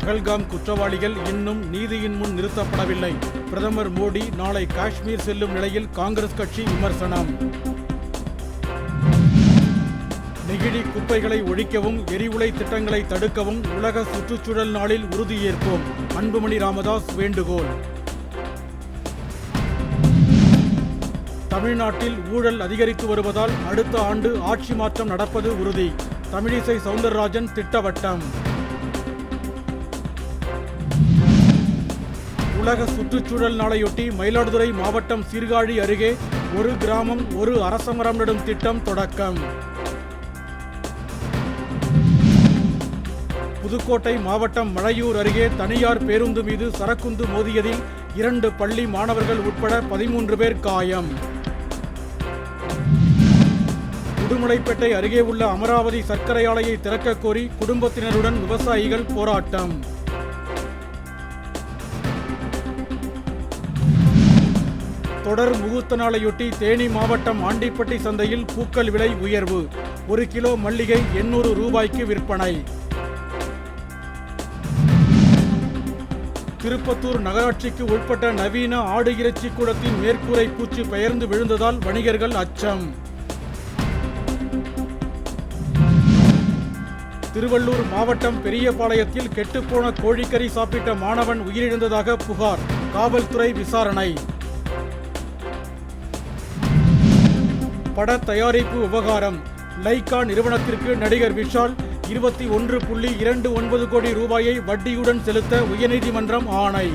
பகல்காம் குற்றவாளிகள் இன்னும் நீதியின் முன் நிறுத்தப்படவில்லை. பிரதமர் மோடி நாளை காஷ்மீர் செல்லும் நிலையில் காங்கிரஸ் கட்சி விமர்சனம். நெகிழி குப்பைகளை ஒழிக்கவும் எரிவுலை திட்டங்களை தடுக்கவும் உலக சுற்றுச்சூழல் நாளில் உறுதியேற்போம் அன்புமணி ராமதாஸ் வேண்டுகோள். தமிழ்நாட்டில் ஊழல் அதிகரித்து வருவதால் அடுத்த ஆண்டு ஆட்சி மாற்றம் நடப்பது உறுதி. தமிழிசை சவுந்தரராஜன் திட்டவட்டம். உலக சுற்றுச்சூழல் நாளையொட்டி மயிலாடுதுறை மாவட்டம் சீர்காழி அருகே ஒரு கிராமம் ஒரு அரசமரம் நடும் திட்டம் தொடக்கம். புதுக்கோட்டை மாவட்டம் மழையூர் அருகே தனியார் பேருந்து மீது சரக்குந்து மோதியதில் இரண்டு பள்ளி மாணவர்கள் உட்பட பதிமூன்று பேர் காயம். உடுமலைப்பேட்டை அருகே உள்ள அமராவதி சர்க்கரை ஆலையை திறக்கக் கோரி குடும்பத்தினருடன் விவசாயிகள் போராட்டம். தொடர் முகூர்த்த நாளையொட்டி தேனி மாவட்டம் ஆண்டிப்பட்டி சந்தையில் பூக்கள் விலை உயர்வு. ஒரு கிலோ மல்லிகை எண்ணூறு ரூபாய்க்கு விற்பனை. திருப்பத்தூர் நகராட்சிக்கு உட்பட்ட நவீன ஆடு இறைச்சி கூடத்தின் மேற்கூரை பூச்சி பெயர்ந்து விழுந்ததால் வணிகர்கள் அச்சம். திருவள்ளூர் மாவட்டம் பெரியபாளையத்தில் கெட்டுப்போன கோழிக்கறி சாப்பிட்ட மாணவன் உயிரிழந்ததாக புகார். காவல்துறை விசாரணை. பட தயாரிப்பு விவகாரம் லைகா நிறுவனத்திற்கு நடிகர் விஷால் இருபத்தி ஒன்று புள்ளி இரண்டு ஒன்பது கோடி ரூபாயை வட்டியுடன் செலுத்த உயர்நீதிமன்றம் ஆணை.